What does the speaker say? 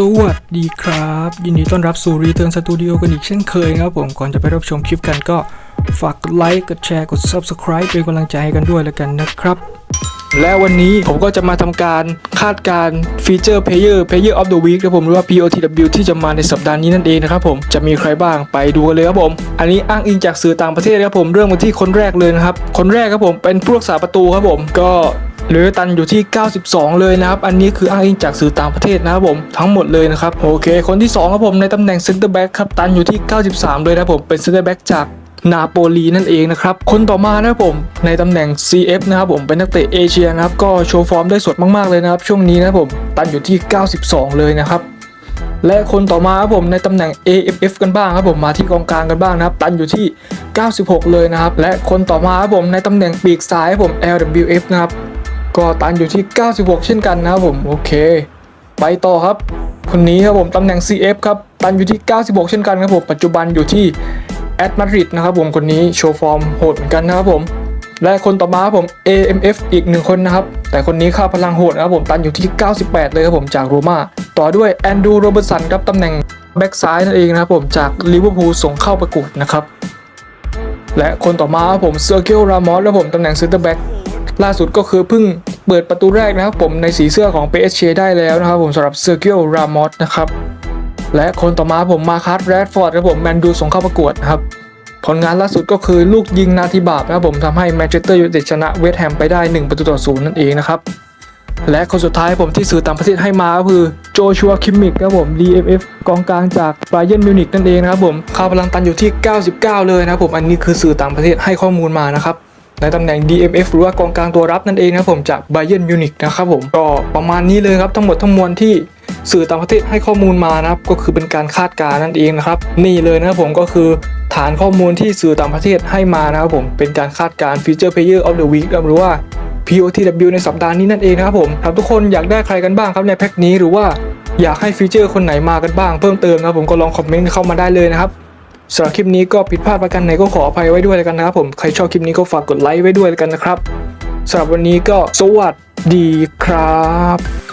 สวัสดีครับ ยินดีต้อนรับสู่รีเทิร์นสตูดิโอกันอีกเช่นเคยนะครับผมก่อนจะไปรับชมคลิปกันก็ฝากกดไลค์กดแชร์กด Subscribe เป็นกำลังใจให้กันด้วยแล้วกันนะครับ และวันนี้ผมก็จะมาทำการคาดการฟีเจอร์ Player Player of the Week นะครับผมหรือว่า POTW ที่จะมาในสัปดาห์นี้นั่นเองนะครับผมจะมีใครบ้างไปดูกันเลยครับผม อันนี้อ้างอิงจากสื่อต่างประเทศนะครับผมเริ่มกันที่คนแรกเลยนะครับ คนแรกครับผมเป็นผู้รักษาประตูครับผมก็ หลือตันอยู่ที่ 92 เลยนะครับ อันนี้คืออ้างอิงจากสื่อต่างประเทศนะครับผมทั้งหมดเลยนะครับโอเค คนที่สองครับผมในตำแหน่งเซนเตอร์แบ็กครับตันอยู่ที่ 93 เลยนะครับผมเป็นเซนเตอร์แบ็กจากนาโปลีนั่นเองนะครับ คนต่อมานะครับผมในตำแหน่ง CF นะครับผมเป็นนักเตะเอเชียนะครับก็โชว์ฟอร์มได้สดมากๆเลยนะครับ ช่วงนี้นะครับผมตันอยู่ที่ 92 เลยนะครับและคนต่อมาครับผมในตำแหน่ง AFF กันบ้างครับผมมาที่กองกลางกันบ้างนะครับ ตันอยู่ที่ 96 เลยนะครับ และคนต่อมาครับผมในตำแหน่งปีกซ้ายครับผม LWF นะครับ ก็ตันอยู่ที่ 96 เช่นกันนะครับผมโอเค ไปต่อครับ คนนี้ครับผมตำแหน่ง CF ครับตันอยู่ที่ 96 เช่นกันครับผมปัจจุบันอยู่ที่แอดมาดริดนะครับผมคนนี้โชว์ฟอร์มโหดเหมือนกันนะครับผมและคนต่อมาครับผม AMF อีกหนึ่งคนนะครับ แต่คนนี้ค่าพลังโหดนะครับผมตันอยู่ที่ 98 เลยครับผมจากโรม่าต่อด้วยแอนดูโรเบ r ร์สันครับตำแหน่งแบ็กซ้ายนั่นเองนะครับผมจากลิเวอร์พูลส่งเข้าประกวดนะครับ และคนต่อมาครับผมเซอร์เคิลรามอสแล้วผมตำแหน่งเซนเตอร์แบ็กล่าสุดก็คือเพิ่ง เปิดประตูแรกนะครับผมในสีเสื้อของ PSG ได้แล้วนะครับผมสำหรับเซอร์เคิลรามอสนะครับและคนต่อมาผมมาคัสแรดฟอร์ดครับผมแมนดูส่งเข้าประกวดนะครับผลงานล่าสุดก็คือลูกยิงนาทีบาปนะครับผมทำให้แมนเชสเตอร์ยูไนเต็ดชนะเวสต์แฮมไปได้ 1 ประตูต่อศูนย์นั่นเองนะครับและคนสุดท้ายผมที่สื่อต่างประเทศให้มาก็คือโจชัวคิมมิกครับผม DFF กองกลางจากไบเยนมิวนิกนั่นเองนะครับผมค่าพลังตันอยู่ที่ 99 เลยนะครับผมอันนี้คือสื่อต่างประเทศให้ข้อมูลมานะครับ ในตำแหน่ง DFF หรือว่ากองกลางตัวรับนั่นเองนะครับผมจากไบเยนมิวนิกนะครับผมก็ประมาณนี้เลยครับทั้งหมดทั้งมวลที่สื่อต่างประเทศให้ข้อมูลมานะครับก็คือเป็นการคาดการณ์นั่นเองนะครับนี่เลยนะครับผมก็คือฐานข้อมูลที่สื่อต่างประเทศให้มานะครับผมเป็นการคาดการณ์ Feature Player of the Week หรือว่า POTW ในสัปดาห์นี้นั่นเองนะครับผมครับทุกคนอยากได้ใครกันบ้างครับในแพ็คนี้หรือว่าอยากให้ฟีเจอร์คนไหนมากันบ้างเพิ่มเติมนะครับผมก็ลองคอมเมนต์เข้ามาได้เลยนะครับ สำหรับคลิปนี้ก็ผิดพลาดประกันไหนก็ขออภัยไว้ด้วยแล้วกันนะครับผมใครชอบคลิปนี้ก็ฝากกดไลค์ไว้ด้วยแล้วกันนะครับสำหรับวันนี้ก็สวัสดีครับ